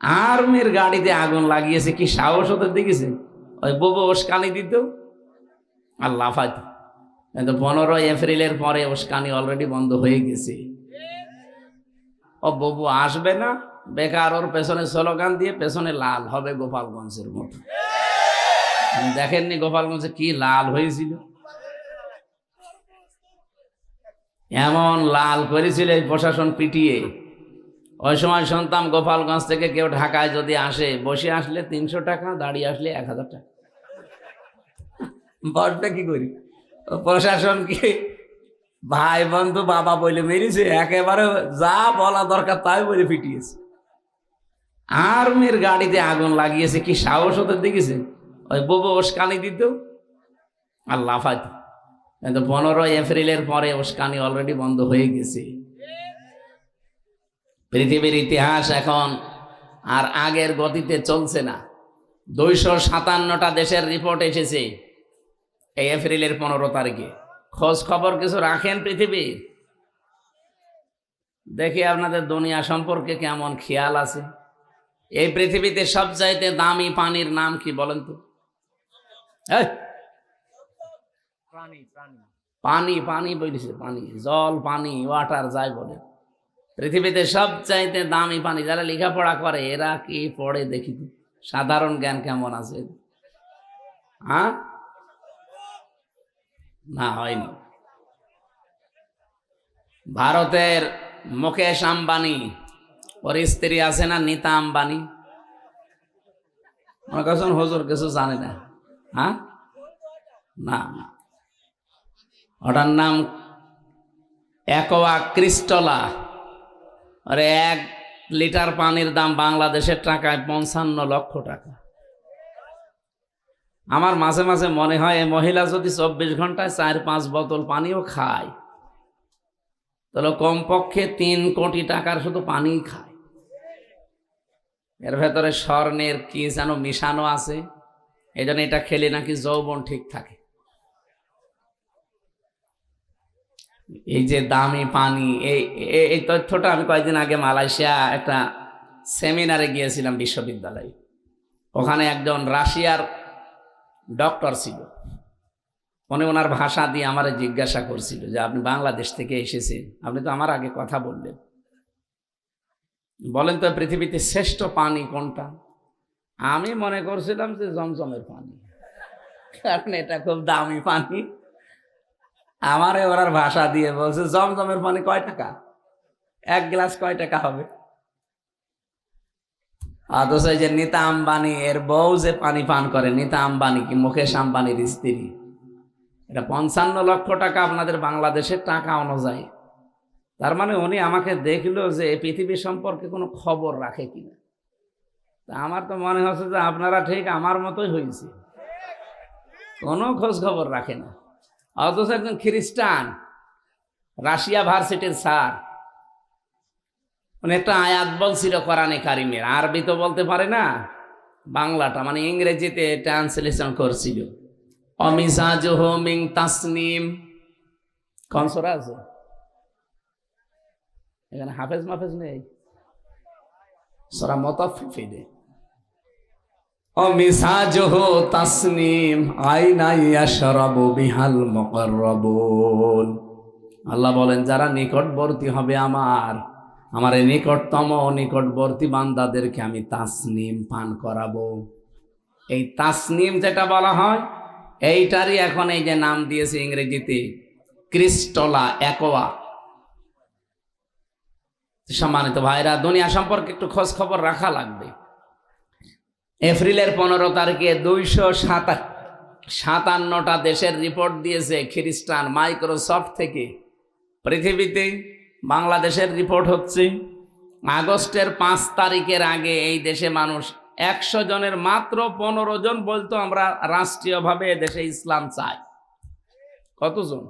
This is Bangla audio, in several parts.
আর্মির গাড়িতে আগুন লাগিয়েছে, কি সাহস ওদের দেখেছে? ওই ববু ওসকানি দিত? আর লাফাইত। কিন্তু পনেরোই এপ্রিলের পরে ওসকানি অলরেডি বন্ধ হয়ে গেছে। ও ববু আসবে না, বেকার ওর পেছনে স্লোগান দিয়ে পেছনে লাল হবে গোপালগঞ্জের মতো। দেখেননি গোপালগঞ্জে কি লাল হয়েছিল? এমন লাল করেছিল এই প্রশাসন পিটিয়ে। ওই সময় শুনতাম গোপালগঞ্জ থেকে কেউ ঢাকায় যদি আসে, বসে আসলে তিনশো টাকা, দাঁড়িয়ে আসলে এক হাজার টাকা। বসবে কি করি? প্রশাসন কি ভাই, বন্ধু, বাবা বলে মেরেছে, একেবারে যা বলা দরকার তাই বলে পিটিয়েছে আর্মির গাড়িতে আগুন লাগিয়েছে, কি সাহস ওদের দেখেছে? ওই ববু ওসকানি দিত আর লাফাইত। কিন্তু পনেরোই এপ্রিলের পরে ওসকানি অলরেডি বন্ধ হয়ে গেছে। পৃথিবীর ইতিহাস এখন আর আগের গতিতে চলছে না। দুইশো সাতান্নটা দেশের রিপোর্ট এসেছে এই এপ্রিলের পনেরো তারিখে। খোঁজ খবর কিছু রাখেন পৃথিবীর দেখি আপনাদের দুনিয়া সম্পর্কে কেমন খেয়াল আছে। এই পৃথিবীতে সবচাইতে দামি পানির নাম কি বলেন তো? এই, পানি পানি বলেছে পানি। জল পানি ওয়াটার যাই বলে পৃথিবীতে সবচাইতে দামি পানি যারা লেখাপড়া করে, এরা কি পড়ে দেখি? সাধারণ জ্ঞান কেমন আছে? হ্যাঁ? না, হয়নি। ভারতের মুকেশ আম্বানি, ওর স্ত্রী আছে না নিতা আম্বানি? হুজুর কিছু জানে না। হ্যাঁ? না না। ওটার নাম একোয়া ক্রিস্টলা। আরে এক লিটার পানির দাম বাংলাদেশের টাকায় পঞ্চান্ন লক্ষ টাকা। আমার মাঝে মাঝে মনে হয়, এই মহিলা যদি চব্বিশ ঘন্টায় চার, পাঁচ বোতল পানিও খায়, তাহলে কমপক্ষে তিন কোটি টাকার শুধু পানিই খায়। এর ভেতরে স্বর্ণের কি যেন মিশানো আছে? এই জন্য এটা খেলে নাকি যৌবন ঠিক থাকে। এই যে দামি পানি, এই, এই- তথ্যটা আমি কয়েকদিন আগে মালয়েশিয়া একটা সেমিনারে গিয়েছিলাম বিশ্ববিদ্যালয়ে। ওখানে একজন রাশিয়ার ডক্টর ছিল। উনি ওনার ভাষা দিয়ে আমার জিজ্ঞাসা করছিল যে, আপনি বাংলাদেশ থেকে এসেছেন? আপনি তো আমার আগে কথা বললেন। বলেন তো, পৃথিবীতে শ্রেষ্ঠ পানি কোনটা? আমি মনে করছিলাম যে, জমজমের পানি। কারণ এটা খুব দামি পানি। আমারে ওনার ভাষা দিয়ে বলছে, জমজমের পানি কয় টাকা? এক গ্লাস কয় টাকা হবে? অথচ যে নিতা আম্বানি, এর বউ যে পানি পান করে, নিতা আম্বানি কি মুকেশ আম্বানির স্ত্রী? এটা পঞ্চান্ন লক্ষ টাকা আপনাদের বাংলাদেশের টাকা অনুযায়ী। তার মানে উনি আমাকে দেখল যে পৃথিবী সম্পর্কে কোনো খবর রাখে কিনা। তা আমার তো মনে হচ্ছে যে আপনারা ঠিক আমার মতোই হয়েছে। কোনো খোঁজ খবর রাখে না। অথচ একজন খ্রিস্টান, রাশিয়া ভার্সিটির স্যার। উনি একটা আয়াত বলছিল কোরআনে কারিমের। আরবি তো বলতে পারে না, বাংলাটা মানে ইংরেজিতে ট্রান্সলেশন করছিল। অমিসাজহ মিং তাসনিম। কনসরা আছে? এখানে হাফেজ মাফেজ নেই। সরা মতাফিফিনে অমিসাজহ তাসনিম আইনা ইয়াশরাবু বিহাল মুকাররাবুন। আল্লাহ বলেন, যারা নিকটবর্তী হবে আমার আমার এই নিকটতম নিকটবর্তী বান্দাদেরকে আমি তাসনিম পান করাবো। এই তাসনিম যেটা বলা হয়, এইটারই এখন এই যে নাম দিয়েছে ইংরেজিতে, ক্রিস্টলা একোয়া। সম্মানিত ভাইরা, দুনিয়া সম্পর্কে একটু খোঁজ খবর রাখা লাগবে। এপ্রিলের পনেরো তারিখে দুইশো সাতা, সাতান্নটা দেশের রিপোর্ট দিয়েছে খ্রিস্টান মাইক্রোসফট থেকে। পৃথিবীতে বাংলাদেশের রিপোর্ট হচ্ছে, আগস্টের পাঁচ তারিখের আগে এই দেশে মানুষ একশো জনের মাত্র পনেরো জন বলতো আমরা রাষ্ট্রীয়ভাবে দেশে ইসলাম চাই। কতজন?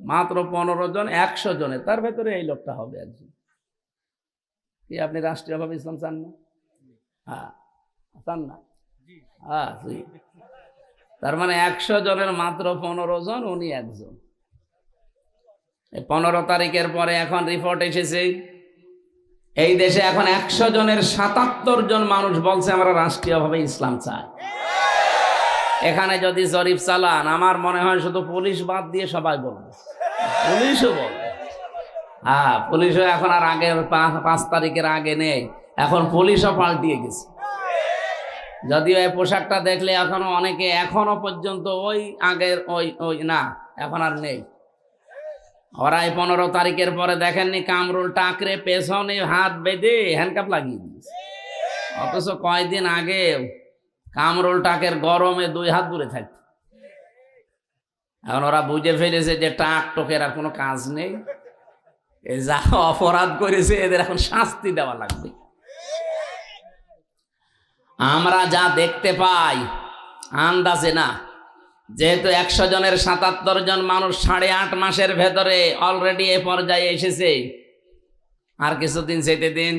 মাত্র পনেরো জন, একশো জনের। তার ভেতরে এই লোকটা হবে একজন। কি আপনি রাষ্ট্রীয়ভাবে ইসলাম চান না? হ্যাঁ। চান না? হ্যাঁ জি। তার মানে একশো জনের মাত্র পনেরো জন উনি একজন। পনেরো তারিখের পরে এখন রিপোর্ট এসেছে। এই দেশে এখন একশো জনের সাতাত্তর জন মানুষ বলছে আমরা রাষ্ট্রীয়ভাবে ইসলাম চাই। এখানে যদি জরিফ চালান আমার মনে হয় শুধু পুলিশ বাদ দিয়ে সবাই বলবে। পুলিশও বলবে। হ্যাঁ পুলিশও এখন আর আগের পাঁচ তারিখের আগে নেই। এখন পুলিশও পাল্টিয়ে গেছে। যদিও এই পোশাকটা দেখলে এখনও অনেকে এখনও পর্যন্ত ওই আগের ওই ওই, না, এখন আর নেই। ওরা এই পনেরো তারিখের পরে দেখেননি কামরুল টাকরে পেছনে হাত বেঁধে হ্যান্ডকাপ লাগিয়ে দিয়েছে। অথচ কয়দিন আগে কামরুল টাকের গরমে দুই হাত দূরে থাকত। এখন ওরা বুঝে ফেলেছে যে টাক টোকের আর কোনো কাজ নেই। এ যা অপরাধ করেছে, এদের এখন শাস্তি দেওয়া লাগবে। আমরা যা দেখতে পাই, আন্দাজে না। যেহেতু একশো জনের সাতাত্তর জন মানুষ সাড়ে আট মাসের ভেতরে অলরেডি এ পর্যায়ে এসেছে। আর কিছুদিন যেতে দিন,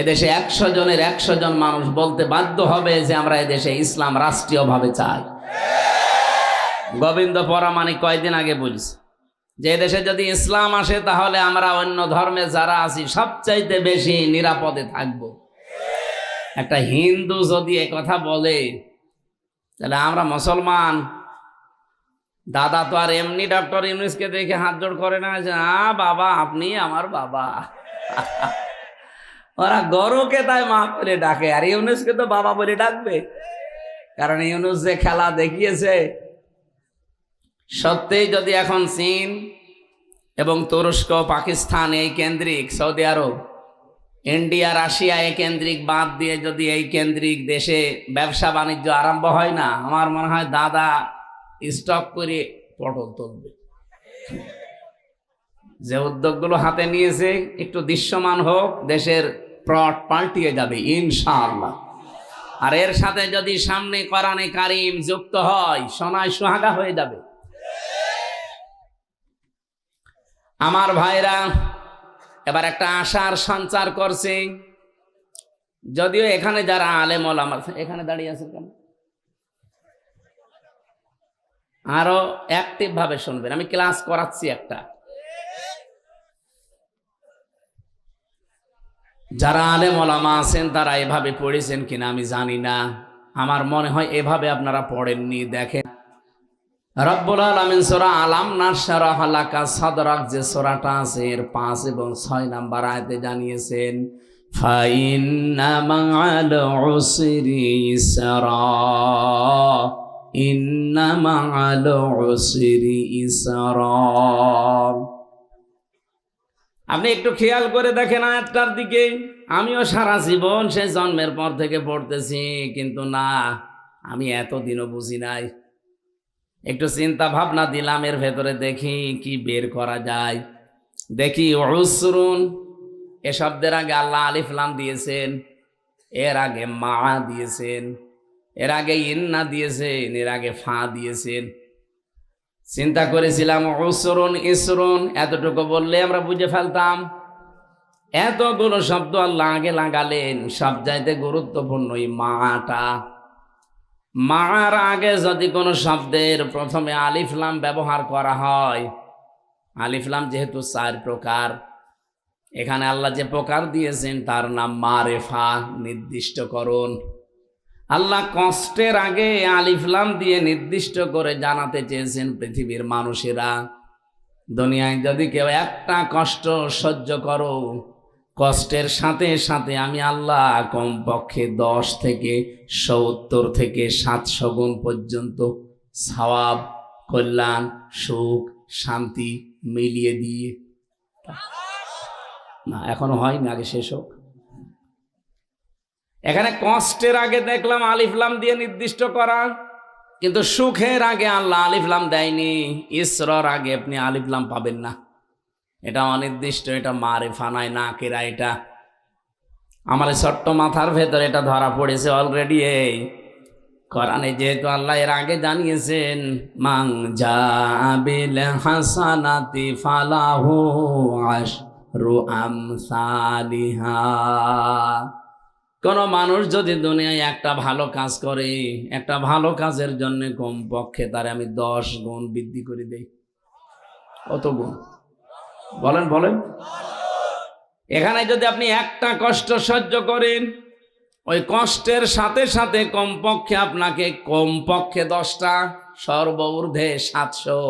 এদেশে একশো জনের একশো জন মানুষ বলতে বাধ্য হবে যে আমরা এদেশে ইসলাম রাষ্ট্রীয়ভাবে চাই। গোবিন্দ পরামানি কয়দিন আগে বলছে, যে এদেশে যদি ইসলাম আসে তাহলে আমরা অন্য ধর্মে যারা আছি সবচাইতে বেশি নিরাপদে থাকব। একটা হিন্দু যদি কথা বলে, তাহলে আমরা মুসলমান। দাদা তো আর এমনি ডক্টর ইউনুসকে দেখে হাত জোড় করে না, যে, আ, বাবা, আপনি আমার বাবা। ওরা গরুকে তাই মা বলে ডাকে, আর ইউনুসকে তো বাবা বলে ডাকবে। কারণ ইউনুস যে খেলা দেখিয়েছে, সত্যিই যদি এখন চীন এবং তুরস্ক, পাকিস্তান এই কেন্দ্রিক, সৌদি আরব ইন্ডিয়া, রাশিয়া এই কেন্দ্রিক বাদ দিয়ে যদি এই কেন্দ্রিক দেশে ব্যবসা বাণিজ্য আরম্ভ হয় না, আমার মনে হয় দাদা স্টক করে পটল তুলবে। যে উদ্যোগগুলো হাতে নিয়েছে, একটু দৃশ্যমান হোক, দেশের প্লট পাল্টিয়ে যাবে, ইনশাআল্লাহ। আর এর সাথে যদি সামনে কোরআনে কারিম যুক্ত হয়, সোনায় সোহাগা হয়ে যাবে। আমার ভাইরা এবার একটা আশার সঞ্চার করছে। যদিও এখানে যারা আলেম ওলামা এখানে দাঁড়িয়ে আছে কেন? আরও অ্যাক্টিভ ভাবে শুনবেন। আমি ক্লাস করাচ্ছি একটা। যারা আলেম ওলামা আছেন, তারা এভাবে পড়েছেন কিনা আমি জানি না। আমার মনে হয় এভাবে আপনারা পড়েননি, দেখেন। রব্বুল আলমিন সোরা আলাম নাসারা হালাকা সাদরাক যে সোরাটা আছে, এর পাঁচ এবং ছয় নাম্বার আয়তে জানিয়েছেন আপনি একটু খেয়াল করে দেখেন আয়াতটার দিকে। আমিও সারা জীবন সে জন্মের পর থেকে পড়তেছি, কিন্তু না, আমি এতদিনও বুঝি নাই। একটু চিন্তা ভাবনা দিলাম, এর ভেতরে দেখি কি বের করা যায়। দেখি উসরুন, এ শব্দের আগে আল্লাহ আলিফলাম দিয়েছেন, এর আগে মা দিয়েছেন, এর আগে ইন্না দিয়েছেন, এর আগে ফা দিয়েছেন। চিন্তা করেছিলাম, উসরুন, ইসরুন, এতটুকু বললে আমরা বুঝে ফেলতাম। এতগুলো শব্দ আল্লাহ আগে লাগালেন, সব চাইতে গুরুত্বপূর্ণ এই মাটা। মার আগে যদি কোনো শব্দের প্রথমে আলিফলাম ব্যবহার করা হয় আলিফলাম যেহেতু চার প্রকার, এখানে আল্লাহ যে প্রকার দিয়েছেন তার নাম মারেফা নির্দিষ্টকরণ আল্লাহ কষ্টের আগে আলিফলাম দিয়ে নির্দিষ্ট করে জানাতে চেয়েছেন পৃথিবীর মানুষেরা। দুনিয়ায় যদি কেউ একটা কষ্ট সহ্য করো কষ্টের সাথে সাথে আমি আল্লাহ কমপক্ষে দশ থেকে সত্তর থেকে সাতশো গুণ পর্যন্ত সওয়াব, কল্যাণ, সুখ, শান্তি মিলিয়ে দিয়ে। না, এখনও হয়নি, আগে শেষ হোক। এখানে কষ্টের আগে দেখলাম আলিফলাম দিয়ে নির্দিষ্ট করা, কিন্তু সুখের আগে আল্লাহ আলিফলাম দেয়নি, ইসরর আগে আপনি আলিফলাম পাবেন না। এটা অনির্দিষ্ট, এটা মারে ফানায়, না কেরা এটা। আমার ছোট্ট মাথার ভেতরে এটা ধরা পড়েছে অলরেডি এই। কোরআনে যেহেতু আল্লাহ এর আগে জানিয়েছেন মাং জাবিল হাসানাতি ফালাহু আশরু আমসালিহা। কোন মানুষ যদি দুনিয়ায় একটা ভালো কাজ করে, একটা ভালো কাজের জন্য কমপক্ষে তার আমি দশ গুণ বৃদ্ধি করে দেই। কত গুণ? বলেন বলেন। এখানে যদি আপনি একটা কষ্ট সহ্য করেন, ওই কষ্টের সাথে সাথে কমপক্ষে আপনাকে কমপক্ষে দশটা, সর্বঊর্ধ্বে সাতশো,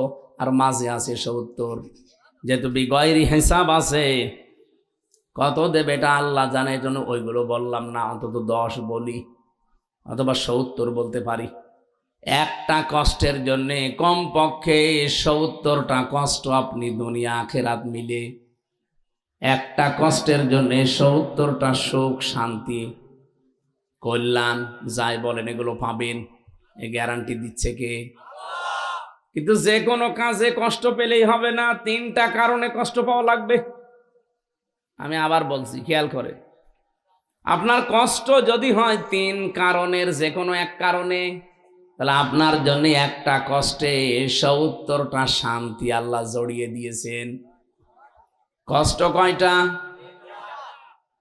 আর মাঝে আছে সত্তর। যেহেতু বিগয়েরই হিসাব আছে, কত দেবে এটা আল্লাহ জানে জন্য ওইগুলো বললাম না, অন্তত দশ বলি, অথবা সত্তর বলতে পারি। একটা কষ্টের জন্যে কমপক্ষে সত্তরটা কষ্ট আপনি দুনিয়া আখেরাত মিলে। একটা কষ্টের জন্যে সত্তরটা সুখ, শান্তি, কল্যাণ যাই বলেন, এগুলো পাবেন। এ গ্যারান্টি দিচ্ছে কে? কিন্তু যে কোনো কাজে কষ্ট পেলেই হবে না, তিনটা কারণে কষ্ট পাওয়া লাগবে। আমি আবার বলছি, খেয়াল করে। আপনার কষ্ট যদি হয় তিন কারণের, যে কোনো এক কারণে তাহলে আপনার জন্য একটা কষ্টে সত্তরটা শান্তি আল্লাহ জড়িয়ে দিয়েছেন। কষ্ট কয়টা?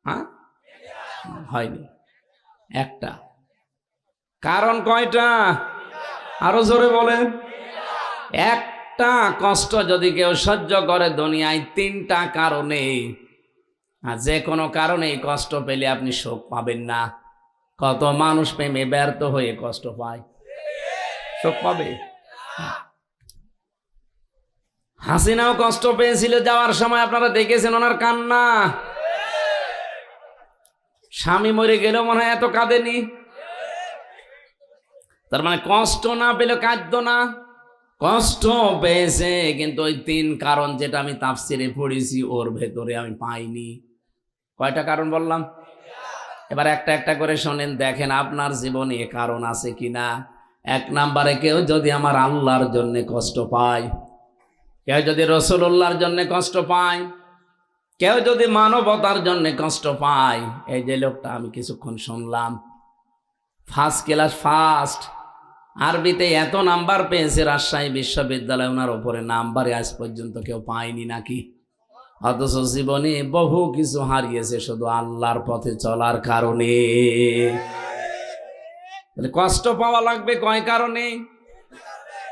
হ্যাঁ? হয়নি। একটা। কারণ কয়টা? আরও জোরে বলেন। একটা কষ্ট যদি কেউ সহ্য করে দুনিয়ায়, তিনটা কারণে। আর যে কোনো কারণে কষ্ট পেলে আপনি শোক পাবেন না। কত মানুষ প্রেমে ব্যর্থ হয়ে কষ্ট পায়। শোক পাবে? হাসিনাও কষ্ট পেয়েছিল যাওয়ার সময়, আপনারা দেখেছেন ওনার কান্না? স্বামী মরে গেলেও মনে হয় এত কাঁদেনি? তার মানে কষ্ট না পেলে কাঁদত না। কষ্ট পেয়েছে, কিন্তু ওই তিন কারণ যেটা আমি তাফসিরে পড়েছি, ওর ভেতরে আমি পাইনি। কয়টা কারণ বললাম? এবার একটা একটা করে শোনেন, দেখেন আপনার জীবনে কারণ আছে কিনা? এক নাম্বারে কেউ যদি আমার আল্লাহর জন্য কষ্ট পায়, কেউ যদি রসুল্লাহর জন্য কষ্ট পায়, কেউ যদি মানবতার জন্য কষ্ট পায়, এই যে লোকটা আমি কিছুক্ষণ শুনলাম ফার্স্ট ক্লাস ফার্স্ট আরবিতে এত নাম্বার পেয়েছে রাজশাহী বিশ্ববিদ্যালয়, ওনার ওপরে নাম্বারে আজ পর্যন্ত কেউ পায়নি নাকি? অথচ জীবনে বহু কিছু হারিয়েছে শুধু আল্লাহর পথে চলার কারণে। তাহলে কষ্ট পাওয়া লাগবে কয় কারণে?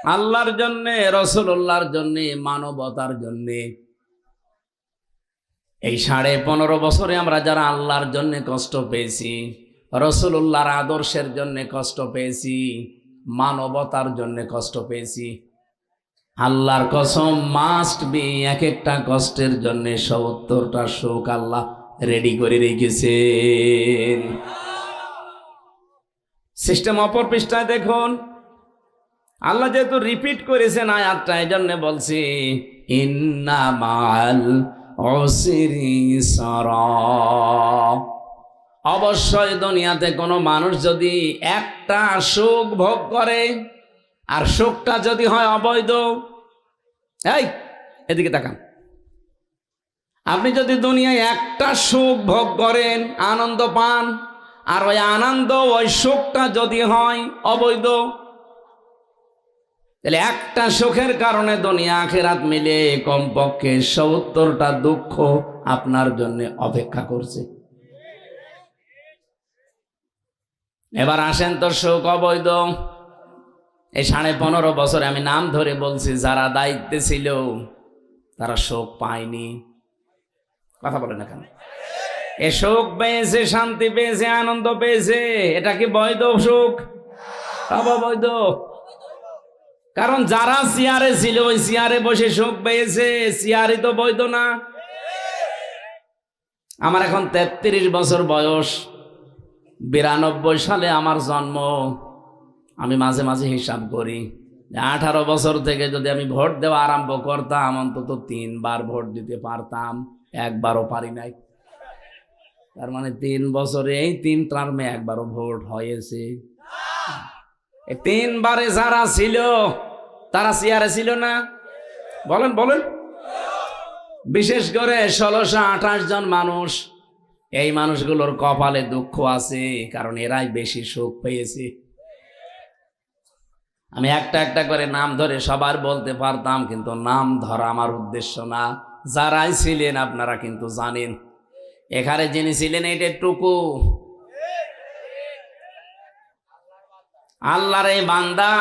আল্লাহর জন্যে রসুল্লাহর জন্যে, মানবতার জন্যে। এই সাড়ে পনেরো বছরে আমরা যারা আল্লাহর জন্য কষ্ট পেয়েছি রসুল্লাহর আদর্শের জন্য কষ্ট পেয়েছি, মানবতার জন্য কষ্ট পেয়েছি, আল্লাহর কসম মাস্ট বি এক একটা কষ্টের জন্য সত্তরটা শোক আল্লাহ রেডি করে রেখেছেন। সিস্টেম অপর পৃষ্ঠায় দেখুন। আল্লাহ যেহেতু রিপিট করেছেন আয়াতটা এই জন্য বলছি, ইন্না মাল অসিরি অবশ্যই দুনিয়াতে কোনো মানুষ যদি একটা সুখ ভোগ করে, আর সুখটা যদি হয় অবৈধ, এই, এদিকে তাকান। আপনি যদি দুনিয়ায় একটা সুখ ভোগ করেন, আনন্দ পান আর ওই আনন্দ, ওই সুখটা যদি হয় অবৈধ, তাহলে একটা সুখের কারণে দুনিয়া আখেরাত মিলে কমপক্ষে সত্তরটা দুঃখ আপনার জন্য অপেক্ষা করছে। এবার আসেন তো সুখ অবৈধ। এই সাড়ে পনেরো বছরে আমি নাম ধরে বলছি, যারা দায়িত্বে ছিল, তারা শোক পায়নি। কথা বলে না কেন? এ শোক পেয়েছে, শান্তি পেয়েছে, আনন্দ পেয়েছে। এটা কি বৈধ সুখ? অবৈধ কারণ যারা চেয়ারে ছিল, ওই চেয়ারে বসে শোক পেয়েছে। চেয়ারই তো বৈধ না। আমার এখন তেত্রিশ বছর বয়স। বিরানব্বই সালে আমার জন্ম। আমি মাঝে মাঝে হিসাব করি আঠারো বছর থেকে যদি আমি ভোট দেওয়া আরম্ভ করতাম, অন্তত তিনবার ভোট দিতে পারতাম। একবারও পারি নাই। তার মানে তিন বছরে এই তিন টার্মে একবারও ভোট হয়েছে। তিনবারে যারা ছিল, তারা চেয়ারে ছিল না? বলেন বলেন। বিশেষ করে ষোলোশো আঠাশ জন মানুষ, এই মানুষগুলোর কপালে দুঃখ আছে, কারণ এরাই বেশি সুখ পেয়েছে। আমি একটা একটা করে নাম ধরে সবার বলতে পারতাম, কিন্তু নাম ধরা আমার উদ্দেশ্য না। যারাই ছিলেন আপনারা কিন্তু জানেন এখানে যিনি ছিলেন এটা টুকু। আল্লাহর এই বান্দা,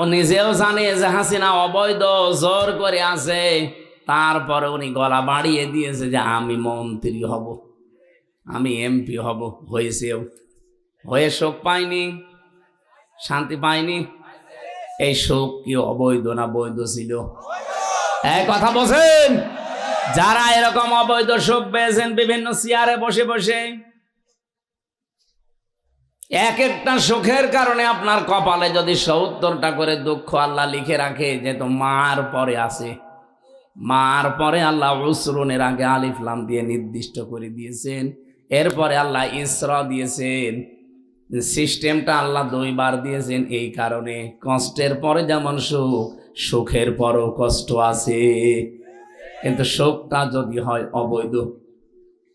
ও নিজেও জানে যে হাসিনা অবৈধ, জোর করে আছে। তারপরে উনি গলা বাড়িয়ে দিয়েছে যে আমি মন্ত্রী হব, আমি এমপি হব, হয়েছেও। হয়ে শোক পাইনি, শান্তি পাইনি। এই শোক কি অবৈধ না বৈধ ছিল? এই কথা বলছেন? যারা এরকম অবৈধ শোক পেয়েছেন বিভিন্ন চেয়ারে বসে বসে, এক একটা সুখের কারণে আপনার কপালে যদি সত্তরটা করে দুঃখ আল্লাহ লিখে রাখে যে তো মার পরে আছে। মার পরে আল্লাহ উসরুনের আগে আলিফলাম দিয়ে নির্দিষ্ট করে দিয়েছেন। এরপরে আল্লাহ ইসরা দিয়েছেন। সিস্টেমটা আল্লাহ দুইবার দিয়েছেন এই কারণে। কষ্টের পরে যেমন সুখ, সুখের পরও কষ্ট আছে। কিন্তু শোকটা যদি হয় অবৈধ